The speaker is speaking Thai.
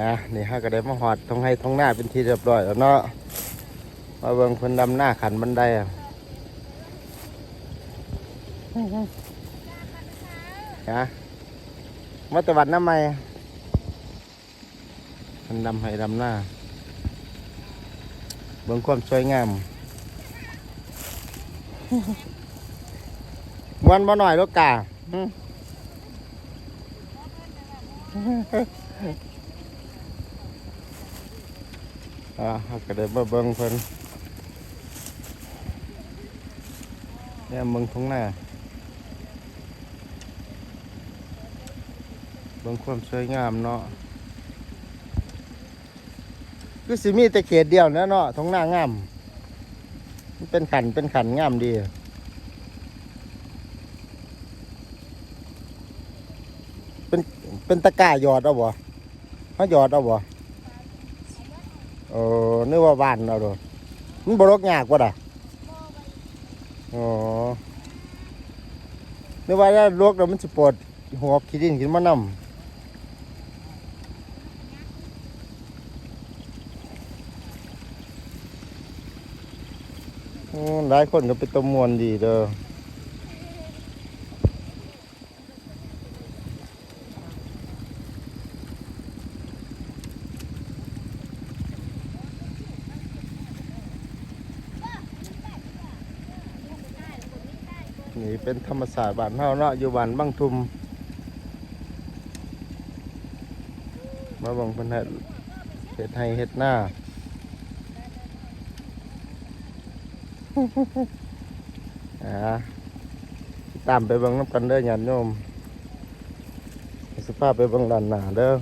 อะนี่ฮะก็ได้มาหอดทงให้ทงหน้าเป็นที่เรียบร้อยแล้วเนาะมาเบิ่งเพิ่นดำหน้าขันบันไดอะฮะมาตะวันน้ำไหมมันดำให้ดำหน้าเบิ่งความสวยงามมวนบ่หน่อยลูกกา อ่าก็ได้มาเบิ่งเพิ่นเนี่ยเบิงทุ่งหน้าเบิ่งความสวยงามเนาะคือสิมีแต่เขตเดียวนะเนาะทุ่งหน้างามเป็นขันเป็นขันงามดีเป็นเป็นตะกร้าหยอดเอาบ่เขาหยอดเอาบ่ เออนึกว่าบ้านเราโดนมันบรกยากกว่าด่ะอ๋อนึกว่าถ้าลวกแล้วมันจะปวดหัวขี้ดินขึ้นมานำหลายคนก็เป็นตวมวนดีเด้อ นี่เป็นธรรมศาสตร์บ้านเฮาเนาะอยู่บ้านบางทุม มาบังเพิ่นเฮ็ดเฮ็ดให้เฮ็ดหน้าอ่าตามไปเบิ่งน้ำกันเด้อญาติโยมสภาพไปเบิ่งด้านหน้าเด้อ